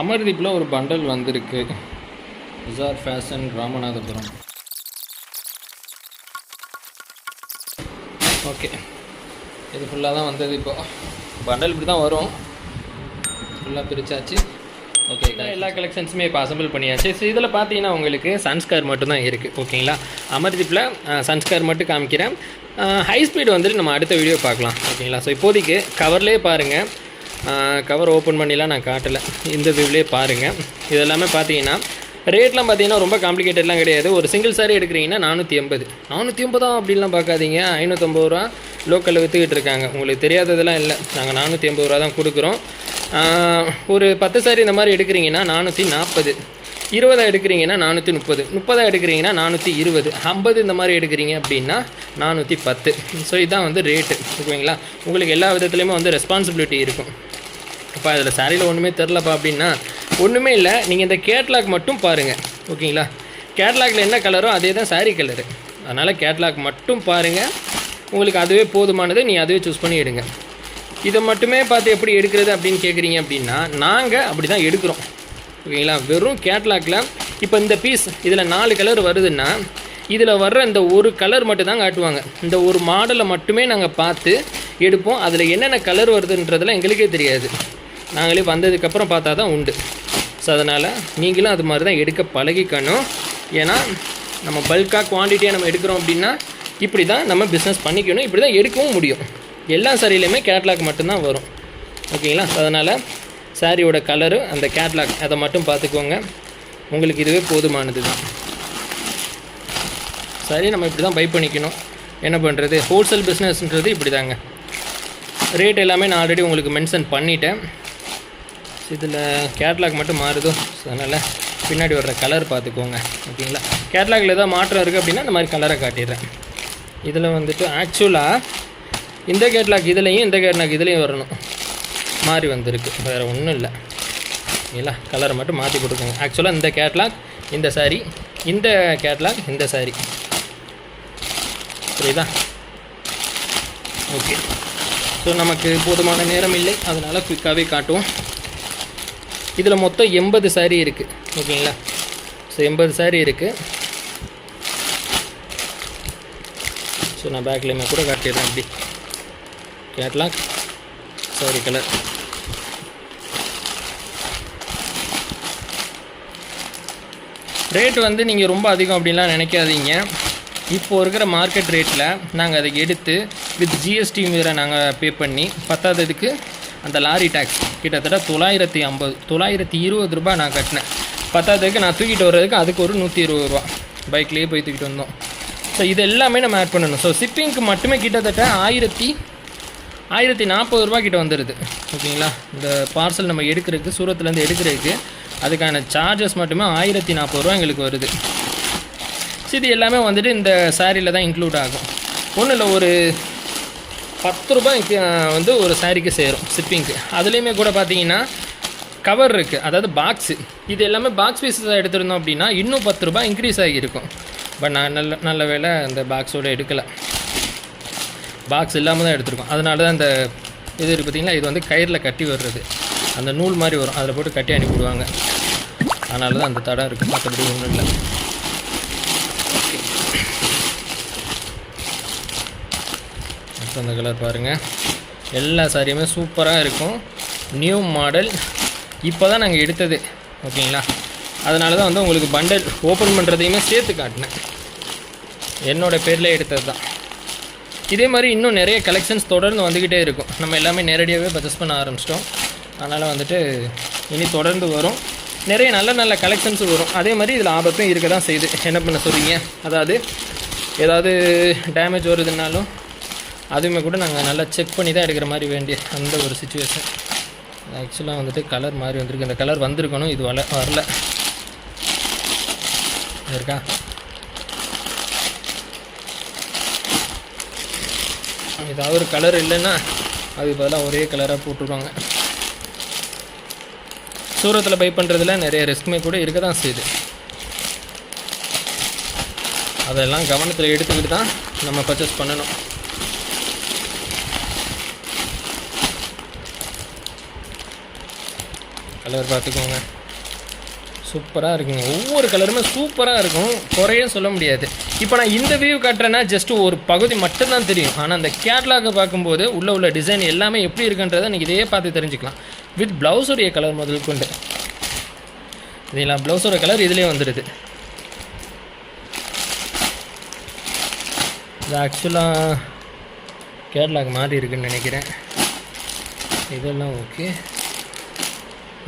அமர்தீப்பில் ஒரு பண்டல் வந்திருக்கு. விசார் fashion Ramanathapuram okay இது ஃபுல்லாக தான் வந்தது இப்போ. பண்டல் இப்படி தான் வரும். ஃபுல்லாக பிரிச்சாச்சு. ஓகே எல்லா கலெக்ஷன்ஸுமே இப்போ அசம்பிள் பண்ணியாச்சு. ஸோ இதில் பார்த்தீங்கன்னா உங்களுக்கு சன்ஸ்கார் மட்டும்தான் இருக்குது ஓகேங்களா அமர்தீப்பில் சன்ஸ்கார் மட்டும் காமிக்கிறேன். ஹை ஸ்பீடு வந்துட்டு நம்ம அடுத்த வீடியோ பார்க்கலாம். ஓகேங்களா ஸோ இப்போதைக்கு கவர்லேயே பாருங்கள் கவர் ஓப்பன் பண்ணிலாம் நான் காட்டலை. இந்த வியூவிலே பாருங்கள் இதெல்லாமே பார்த்தீங்கன்னா ரேட்லாம் பார்த்தீங்கன்னா ரொம்ப காம்ப்ளிகேட்டட்லாம் கிடையாது. ஒரு சிங்கிள் சாரி எடுக்கிறீங்கன்னா நானூற்றி எண்பது. நானூற்றி எண்பதா அப்படின்லாம் பார்க்காதீங்க. ஐநூற்றம்பது ரூபா லோக்கலில் விற்றுக்கிட்டு இருக்காங்க. உங்களுக்கு தெரியாததெல்லாம் இல்லை. நாங்கள் நானூற்றி எண்பது ரூபா தான் கொடுக்குறோம். ஒரு பத்து சாரி இந்த மாதிரி எடுக்கிறீங்கன்னா நானூற்றி நாற்பது இருபதா எடுக்கிறீங்கன்னா நானூற்றி முப்பது. முப்பதா எடுக்கிறீங்கன்னா நானூற்றி இருபது. ஐம்பது இந்த மாதிரி எடுக்கிறீங்க அப்படின்னா நானூற்றி பத்து. ஸோ இதுதான் வந்து ரேட்டு ஓகேங்களா? உங்களுக்கு எல்லா விதத்துலேயுமே வந்து ரெஸ்பான்சிபிலிட்டி இருக்கும். அப்போ அதில் சாரியில் ஒன்றுமே தெரிலப்பா அப்படின்னா ஒன்றுமே இல்லை. நீங்கள் இந்த கேட்லாக் மட்டும் பாருங்கள் ஓகேங்களா? கேட்லாகில் என்ன கலரோ அதே தான் சாரீ கலரு அதனால் கேட்லாக் மட்டும் பாருங்கள் உங்களுக்கு அதுவே போதுமானது நீ அதுவே சூஸ் பண்ணி எடுங்க. இதை மட்டுமே பார்த்து எப்படி எடுக்கிறது அப்படின்னு கேட்குறீங்க அப்படின்னா நாங்கள் அப்படி தான் எடுக்கிறோம். ஓகேங்களா? வெறும் கேட்லாகில் இப்போ இந்த பீஸ் இதில் நாலு கலர் வருதுன்னா இதில் வர்ற இந்த ஒரு கலர் மட்டும் தான் காட்டுவாங்க. இந்த ஒரு மாடலை மட்டுமே நாங்கள் பார்த்து எடுப்போம். அதில் என்னென்ன கலர் வருதுன்றதெல்லாம் எங்களுக்கே தெரியாது. நாங்களே வந்ததுக்கப்புறம் பார்த்தா தான் உண்டு. ஸோ அதனால் நீங்களும் அது மாதிரி தான் எடுக்க பழகிக்கணும். ஏன்னா நம்ம பல்காக குவான்டிட்டியாக நம்ம எடுக்கிறோம் அப்படின்னா இப்படி தான் நம்ம பிஸ்னஸ் பண்ணிக்கணும். இப்படி தான் எடுக்கவும் முடியும். எல்லா சரியிலையுமே கேட்லாக் மட்டும்தான் வரும். ஓகேங்களா? அதனால் சாரியோட கலரு அந்த கேட்லாக் அதை மட்டும் பார்த்துக்கோங்க. உங்களுக்கு இதுவே போதுமானது தான் சரி நம்ம இப்படி தான் பை பண்ணிக்கணும். என்ன பண்ணுறது ஹோல்சேல் பிஸ்னஸ்ன்றது இப்படி தாங்க ரேட் எல்லாமே நான் ஆல்ரெடி உங்களுக்கு மென்ஷன் பண்ணிட்டேன். இதில் கேட்லாக் மட்டும் மாறுதோ ஸோ அதனால் பின்னாடி வர்ற கலர் பார்த்துக்கோங்க. ஓகேங்களா? கேட்லாகில் ஏதாவது மாற்றம் இருக்குது அப்படின்னா இந்த மாதிரி கலரை காட்டிடுறேன். இதில் வந்துட்டு ஆக்சுவலாக இந்த கேட்லாக் இதுலேயும் இந்த கேட்லாக் இதுலேயும் வரணும். மாறி வந்திருக்கு. வேறு ஒன்றும் இல்லை. ஓகேங்களா? கலரை மட்டும் மாற்றி கொடுக்குங்க ஆக்சுவலாக இந்த கேட்லாக் இந்த saree இந்த கேட்லாக் இந்த saree. புரியுதா? ஓகே. ஸோ நமக்கு போதுமான நேரம் இல்லை. அதனால் குயிக்காகவே காட்டுவோம். இதில் மொத்தம் எண்பது saree இருக்குது ஓகேங்களா? ஸோ எண்பது saree இருக்குது ஸோ நான் பேக்லேயுமே கூட காட்டிடுறேன் அப்படி கேட்லாக் சாரி கலர் ரேட் வந்து நீங்கள் ரொம்ப அதிகம் அப்படின்லாம் நினைக்காதீங்க. இப்போ இருக்கிற மார்க்கெட் ரேட்டில் நாங்கள் அதை எடுத்து வித் ஜிஎஸ்டி வேறு நாங்கள் பே பண்ணி பத்தாததுக்கு அந்த லாரி டேக்ஸ். கிட்டத்தட்ட தொள்ளாயிரத்தி ஐம்பது தொள்ளாயிரத்தி இருபது ரூபா நான் கட்டினேன். பத்தாததுக்கு நான் தூக்கிட்டு வர்றதுக்கு அதுக்கு ஒரு நூற்றி இருபது ரூபா. பைக்லேயே போய் தூக்கிட்டு வந்தோம். ஸோ இது எல்லாமே நம்ம ஆட் பண்ணணும். ஸோ ஷிப்பிங்க்கு மட்டுமே கிட்டத்தட்ட ஆயிரத்தி ஆயிரத்தி நாற்பது ரூபா கிட்ட வந்துடுது ஓகேங்களா? இந்த பார்சல் நம்ம எடுக்கிறதுக்கு சூரத்துலேருந்து எடுக்கிறதுக்கு அதுக்கான சார்ஜஸ் மட்டுமே ஆயிரத்தி நாற்பது ரூபா எங்களுக்கு வருது. ஸோ இது எல்லாமே வந்துட்டு இந்த சாரியில் தான் இன்க்ளூட் ஆகும். ஒன்றும் இல்லை ஒரு பத்து ரூபாய் வந்து ஒரு சாரிக்கு சேரும் சிப்பிங்க்கு அதுலேயுமே கூட பார்த்தீங்கன்னா கவர் இருக்குது அதாவது பாக்ஸு இது எல்லாமே பாக்ஸ் பீஸஸ் எடுத்திருந்தோம் அப்படின்னா இன்னும் பத்து ரூபாய் இன்க்ரீஸ் ஆகியிருக்கும். பட் நான் நல்ல நல்ல வேளை அந்த பாக்ஸோடு எடுக்கலை. பாக்ஸ் இல்லாமல் தான் எடுத்திருக்கோம். அதனால தான் அந்த இது இருக்குது பார்த்தீங்களா இது வந்து கயிறில் கட்டி வர்றது அந்த நூல் மாதிரி வரும். அதில் போட்டு கட்டி அனுப்பிவிடுவாங்க. அதனால தான் அந்த தடம் இருக்குது மற்றபடி ஒன்றும் இல்லை. அப்புறம் அந்த கலர் பாருங்கள் எல்லா சாரியுமே சூப்பராக இருக்கும். நியூ மாடல் இப்போ தான் நாங்கள் எடுத்தது. ஓகேங்களா அதனால தான் வந்து உங்களுக்கு பண்டல் ஓப்பன் பண்ணுறதையுமே சேர்த்து காட்டினேன். என்னோட பேரில் எடுத்தது தான் இதே மாதிரி இன்னும் நிறைய கலெக்ஷன்ஸ் தொடர்ந்து வந்துக்கிட்டே இருக்கும். நம்ம எல்லாமே நேரடியாகவே பர்ச்சேஸ் பண்ண ஆரம்பிச்சிட்டோம். அதனால் வந்துட்டு இனி தொடர்ந்து வரும். நிறைய நல்ல நல்ல கலெக்ஷன்ஸ் வரும். அதே மாதிரி இதில் ஆபத்தும் இருக்க தான் செய்யுது. என்ன பண்ண சொல்கிறீங்க அதாவது ஏதாவது டேமேஜ் வருதுன்னாலும் அதுவுமே கூட நாங்கள் நல்லா செக் பண்ணி தான் எடுக்கிற மாதிரி வேண்டிய அந்த ஒரு சுச்சுவேஷன் ஆக்சுவலாக வந்துட்டு கலர் மாதிரி வந்திருக்கு. இந்த கலர் வந்திருக்கணும். இது வரல. வரல இருக்கா? ஏதாவது ஒரு கலர் இல்லைன்னா அதுக்கு பதிலாக ஒரே கலராக போட்டுருவாங்க. சூரத்தில் பை பண்ணுறதுல நிறைய ரிஸ்க்குமே கூட இருக்க தான் செய்யுது. அதெல்லாம் கவனத்தில் எடுத்துக்கிட்டு தான் நம்ம பர்ச்சேஸ் பண்ணணும். கலர் பார்த்துக்கோங்க. சூப்பராக இருக்குங்க. ஒவ்வொரு கலருமே சூப்பராக இருக்கும். குறைய சொல்ல முடியாது. இப்போ நான் இந்த வியூ காட்டுறேன்னா ஜஸ்ட் ஒரு பகுதி மட்டும்தான் தெரியும். ஆனால் அந்த கேட்லாகை பார்க்கும்போது உள்ள உள்ள டிசைன் எல்லாமே எப்படி இருக்குன்றதை நீங்கள் இதே பார்த்து தெரிஞ்சுக்கலாம். வித் ப்ளவுஸுடைய கலர் முதல் கொண்டு. இதெல்லாம் ப்ளவுஸோட கலர் இதுலேயே வந்துடுது இது ஆக்சுவலாக கேட்லாக் மாறி இருக்குன்னு நினைக்கிறேன். இதெல்லாம் ஓகே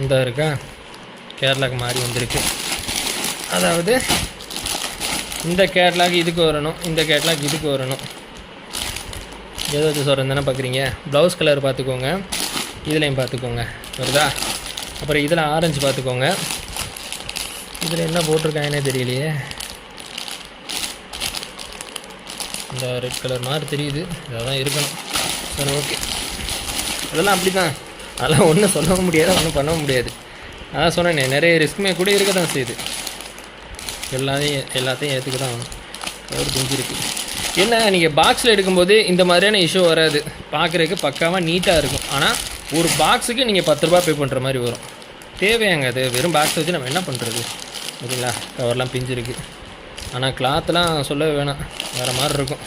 இந்த இருக்கா? கேரளாக்கு மாறி வந்திருக்கு. அதாவது இந்த கேட்லாக் இதுக்கு வரணும் இந்த கேட்லாக் இதுக்கு வரணும். எதை வச்சு சொல்கிறேன் தானே பார்க்குறீங்க ப்ளவுஸ் கலர் பார்த்துக்கோங்க இதுலேயும் பார்த்துக்கோங்க வருதா? அப்புறம் இதில் ஆரஞ்சு பார்த்துக்கோங்க இதில் என்ன போட்டிருக்காங்கன்னே தெரியலையே. இந்த ரெட் கலர் மாதிரி தெரியுது. இதெல்லாம் இருக்கணும். சரி ஓகே அதெல்லாம் அப்படி தான் அதெல்லாம் ஒன்றும் சொல்லவும் முடியாது ஒன்றும் பண்ணவும் முடியாது. அதான் சொன்னேன் நிறைய ரிஸ்க்குமே கூட இருக்க தான் செய்யுது. எல்லாத்தையும் எல்லாத்தையும் ஏற்றுக்க தான் ஆகணும். ஒரு பிஞ்சு என்ன நீங்கள் பாக்ஸில் எடுக்கும்போது இந்த மாதிரியான இஷ்யூ வராது. பார்க்குறதுக்கு பக்காவாக நீட்டாக இருக்கும். ஆனால் ஒரு பாக்ஸுக்கு நீங்கள் பத்து ரூபா பே பண்ணுற மாதிரி வரும். தேவையாங்க அது. வெறும் பாக்ஸ் வச்சு நம்ம என்ன பண்ணுறது ஓகேங்களா கவர்லாம் பிஞ்சிருக்கு. ஆனால் கிளாத்லாம் சொல்லவே வேணாம். வேறு மாதிரி இருக்கும்.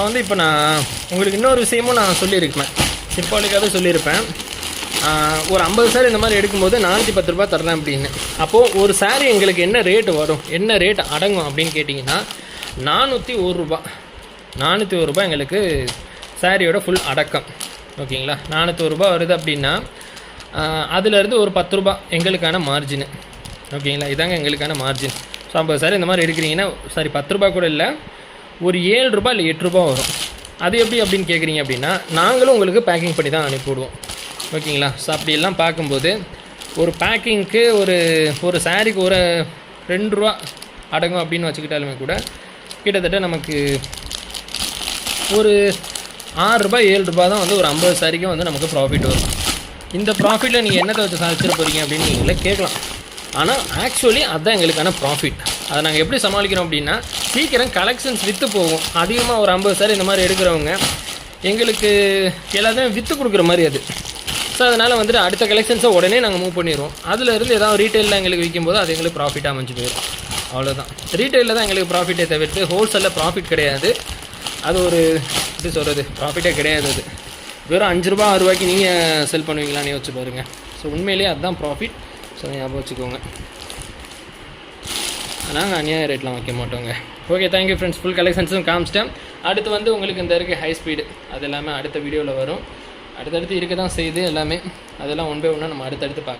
ஸோ வந்து இப்போ நான் உங்களுக்கு இன்னொரு விஷயமும் நான் சொல்லியிருப்பேன் சிம்பாலிக்காகவே சொல்லியிருப்பேன். ஒரு ஐம்பது சாரி இந்த மாதிரி எடுக்கும்போது நானூற்றி பத்து ரூபா தரேன் அப்படின்னு. அப்போது ஒரு சாரி எங்களுக்கு என்ன ரேட்டு வரும்? என்ன ரேட் அடங்கும் அப்படின்னு கேட்டிங்கன்னா நானூற்றி ஒரு ரூபா நானூற்றி ஒரு ரூபா எங்களுக்கு சாரியோட ஃபுல் அடக்கம். ஓகேங்களா? நானூற்றி ஒரு ரூபா வருது அப்படின்னா அதுலேருந்து ஒரு பத்து ரூபா எங்களுக்கான மார்ஜின் ஓகேங்களா? இதாங்க எங்களுக்கான மார்ஜின் ஸோ ஐம்பது சாரி இந்த மாதிரி எடுக்கிறீங்கன்னா சாரி பத்து ரூபா கூட இல்லை. ஒரு ஏழு ரூபா இல்லை எட்டு ரூபா வரும். அது எப்படி அப்படின்னு கேட்குறீங்க அப்படின்னா நாங்களும் உங்களுக்கு பேக்கிங் பண்ணி தான் அனுப்பிவிடுவோம் ஓகேங்களா ஸோ அப்படியெல்லாம் பார்க்கும்போது ஒரு பேக்கிங்க்கு ஒரு ஒரு சாரிக்கு ஒரு ரெண்டு ரூபா அடங்கும் அப்படின்னு வச்சுக்கிட்டாலுமே கூட கிட்டத்தட்ட நமக்கு ஒரு ஆறு ரூபாய் ஏழு ரூபா தான் வந்து ஒரு ஐம்பது சாரிக்கும் வந்து நமக்கு ப்ராஃபிட் வரும். இந்த ப்ராஃபிட்டில் நீங்கள் என்னத்தை வச்சு சாதிச்சிட போகிறீங்க அப்படின்னு நீங்களே கேட்கலாம். ஆனால் ஆக்சுவலி அதுதான் எங்களுக்கான ப்ராஃபிட் அதை நாங்கள் எப்படி சமாளிக்கிறோம் அப்படின்னா சீக்கிரம் கலெக்ஷன்ஸ் விற்று போகும். அதிகமாக ஒரு ஐம்பது சார் இந்த மாதிரி எடுக்கிறவங்க எங்களுக்கு எல்லாத்தையும் விற்று கொடுக்குற மாதிரி அது. ஸோ அதனால் வந்துட்டு அடுத்த கலெக்ஷன்ஸை உடனே நாங்கள் மூவ் பண்ணிடுவோம். அதிலிருந்து ஏதாவது ரீட்டெயிலில் எங்களுக்கு விற்கும்போது அது எங்களுக்கு ப்ராஃபிட்டாக அமைஞ்சு போயிடும். அவ்வளோதான் ரீட்டெயிலில் தான் எங்களுக்கு ப்ராஃபிட்டே தவிர்த்து ஹோல்சேலில் ப்ராஃபிட் கிடையாது. அது ஒரு எப்படி சொல்கிறது ப்ராஃபிட்டே கிடையாது அது. வெறும் அஞ்சு ரூபா ஆறு ரூபாய்க்கு நீங்கள் செல் பண்ணுவீங்களான்னு யோசிச்சு பாருங்கள் ஸோ உண்மையிலேயே அதுதான் ப்ராஃபிட் ஸோ ஞாபகம் வச்சுக்கோங்க. நாங்கள் அநியாய ரேட்லாம் வைக்க மாட்டோங்க. ஓகே தேங்க்யூ ஃப்ரெண்ட்ஸ் ஃபுல் கலெக்ஷன்ஸும் காமிச்சிட்டேன். அடுத்து வந்து உங்களுக்கு இந்த இருக்குது ஹை ஸ்பீடு அது எல்லாமே அடுத்த வீடியோவில் வரும். அடுத்தடுத்து இருக்க தான் செய்யுது எல்லாமே. அதெல்லாம் ஒன் பை ஒன்னாக நம்ம அடுத்தடுத்து பார்க்கலாம்.